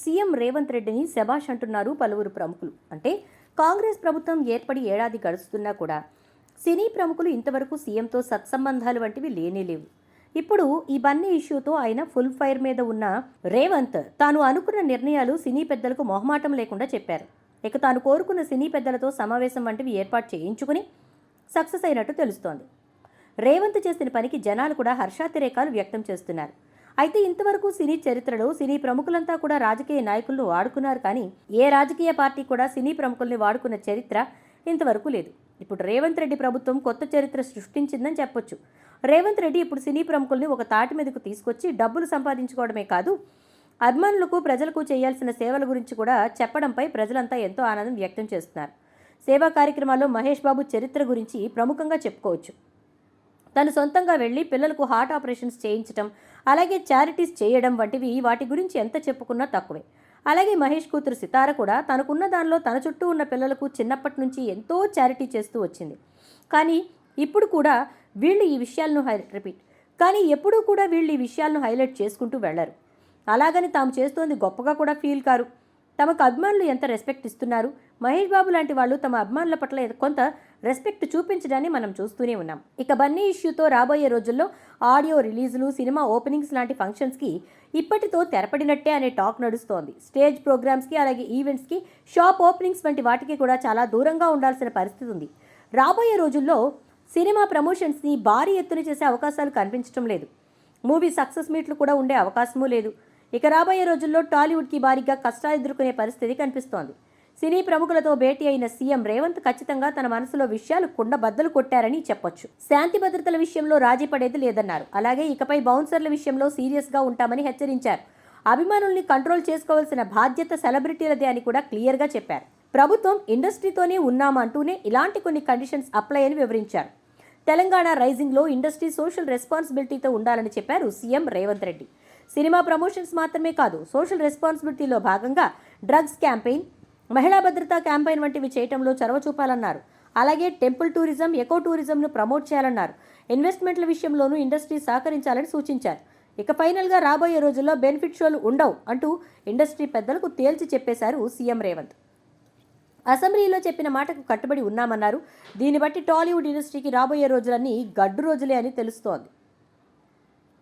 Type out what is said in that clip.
CM Revanth రెడ్డిని శభాష్ అంటున్నారు పలువురు ప్రముఖులు. అంటే కాంగ్రెస్ ప్రభుత్వం ఏర్పడి ఏడాది గడుస్తున్నా కూడా సినీ ప్రముఖులు ఇంతవరకు సీఎంతో సత్సంబంధాలు వంటివి లేనేలేవు ఇప్పుడు ఈ బన్నీ ఇష్యూతో ఆయన ఫుల్ ఫైర్ మీద ఉన్న రేవంత్ తాను అనుకున్న నిర్ణయాలు సినీ పెద్దలకు మొహమాటం లేకుండా చెప్పారు. ఇక తాను కోరుకున్న సినీ పెద్దలతో సమావేశం వంటివి ఏర్పాటు చేయించుకుని సక్సెస్ అయినట్టు తెలుస్తోంది. రేవంత్ చేసిన పనికి జనాలు కూడా హర్షాతిరేకాలు వ్యక్తం చేస్తున్నారు. అయితే ఇంతవరకు సినీ చరిత్రలో సినీ ప్రముఖులంతా కూడా రాజకీయ నాయకులను వాడుకున్నారు కానీ ఏ రాజకీయ పార్టీ కూడా సినీ ప్రముఖుల్ని వాడుకున్న చరిత్ర ఇంతవరకు లేదు. ఇప్పుడు రేవంత్ రెడ్డి ప్రభుత్వం కొత్త చరిత్ర సృష్టించిందని చెప్పొచ్చు. రేవంత్ రెడ్డి ఇప్పుడు సినీ ప్రముఖుల్ని ఒక తాటి మీదకు తీసుకొచ్చి డబ్బులు సంపాదించుకోవడమే కాదు అభిమానులకు ప్రజలకు చేయాల్సిన సేవల గురించి కూడా చెప్పడంపై ప్రజలంతా ఎంతో ఆనందం వ్యక్తం చేస్తున్నారు. సేవా కార్యక్రమాల్లో మహేష్ బాబు చరిత్ర గురించి ప్రముఖంగా చెప్పుకోవచ్చు. తను సొంతంగా వెళ్ళి పిల్లలకు హార్ట్ ఆపరేషన్స్ చేయించడం అలాగే చారిటీస్ చేయడం వంటివి వాటి గురించి ఎంత చెప్పుకున్నా తక్కువే. అలాగే మహేష్ కూతురు సితార కూడా తనకున్న దానిలో తన చుట్టూ ఉన్న పిల్లలకు చిన్నప్పటి నుంచి ఎంతో చారిటీ చేస్తూ వచ్చింది. కానీ ఇప్పుడు కూడా వీళ్ళు ఈ విషయాలను హై రిపీట్. కానీ ఎప్పుడూ కూడా వీళ్ళు ఈ విషయాలను హైలైట్ చేసుకుంటూ వెళ్ళరు అలాగని తాము చేస్తోంది గొప్పగా కూడా ఫీల్ కారు. తమకు అభిమానులు ఎంత రెస్పెక్ట్ ఇస్తున్నారు? మహేష్ బాబు లాంటి వాళ్ళు తమ అభిమానుల పట్ల కొంత రెస్పెక్ట్ చూపించడాన్ని మనం చూస్తూనే ఉన్నాం. ఇక బన్నీ ఇష్యూతో రాబోయే రోజుల్లో ఆడియో రిలీజులు సినిమా ఓపెనింగ్స్ లాంటి ఫంక్షన్స్కి ఇప్పటితో తెరపడినట్టే అనే టాక్ నడుస్తోంది. స్టేజ్ ప్రోగ్రామ్స్కి అలాగే ఈవెంట్స్కి షాప్ ఓపెనింగ్స్ వంటి వాటికి కూడా చాలా దూరంగా ఉండాల్సిన పరిస్థితి ఉంది. రాబోయే రోజుల్లో సినిమా ప్రమోషన్స్ని భారీ ఎత్తున చేసే అవకాశాలు కనిపించడం లేదు. మూవీ సక్సెస్ మీట్లు కూడా ఉండే అవకాశమూ లేదు. ఇక రాబోయే రోజుల్లో టాలీవుడ్కి భారీగా కష్టాలు ఎదుర్కొనే పరిస్థితి కనిపిస్తోంది. సినీ ప్రముఖులతో భేటీ అయిన సీఎం రేవంత్ ఖచ్చితంగా తన మనసులో విషయాలు కుండ బద్దలు కొట్టారని చెప్పొచ్చు. శాంతి భద్రతల విషయంలో రాజీ పడేది లేదన్నారు. అలాగే ఇకపై బౌన్సర్ల విషయంలో సీరియస్గా ఉంటామని హెచ్చరించారు. అభిమానుల్ని కంట్రోల్ చేసుకోవాల్సిన బాధ్యత సెలబ్రిటీలదే అని కూడా క్లియర్గా చెప్పారు. ప్రభుత్వం ఇండస్ట్రీతోనే ఉన్నామంటూనే ఇలాంటి కొన్ని కండిషన్స్ అప్లై అని వివరించారు. తెలంగాణ రైజింగ్లో ఇండస్ట్రీ సోషల్ రెస్పాన్సిబిలిటీతో ఉండాలని చెప్పారు CM Revanth Reddy. Cinema promotions మాత్రమే కాదు సోషల్ రెస్పాన్సిబిలిటీలో భాగంగా డ్రగ్స్ క్యాంపెయిన్ మహిళా భద్రతా క్యాంపెయిన్ వంటివి చేయటంలో చొరవ చూపాలన్నారు. అలాగే టెంపుల్ టూరిజం ఎకో టూరిజంను ప్రమోట్ చేయాలన్నారు. ఇన్వెస్ట్మెంట్ల విషయంలోనూ ఇండస్ట్రీ సహకరించాలని సూచించారు. ఇక ఫైనల్గా రాబోయే రోజుల్లో బెనిఫిట్ షోలు ఉండవు అంటూ ఇండస్ట్రీ పెద్దలకు తేల్చి చెప్పేశారు సీఎం రేవంత్. అసెంబ్లీలో చెప్పిన మాటకు కట్టుబడి ఉన్నామన్నారు. దీన్ని బట్టి టాలీవుడ్ ఇండస్ట్రీకి రాబోయే రోజులన్నీ గడ్డు రోజులే అని తెలుస్తోంది.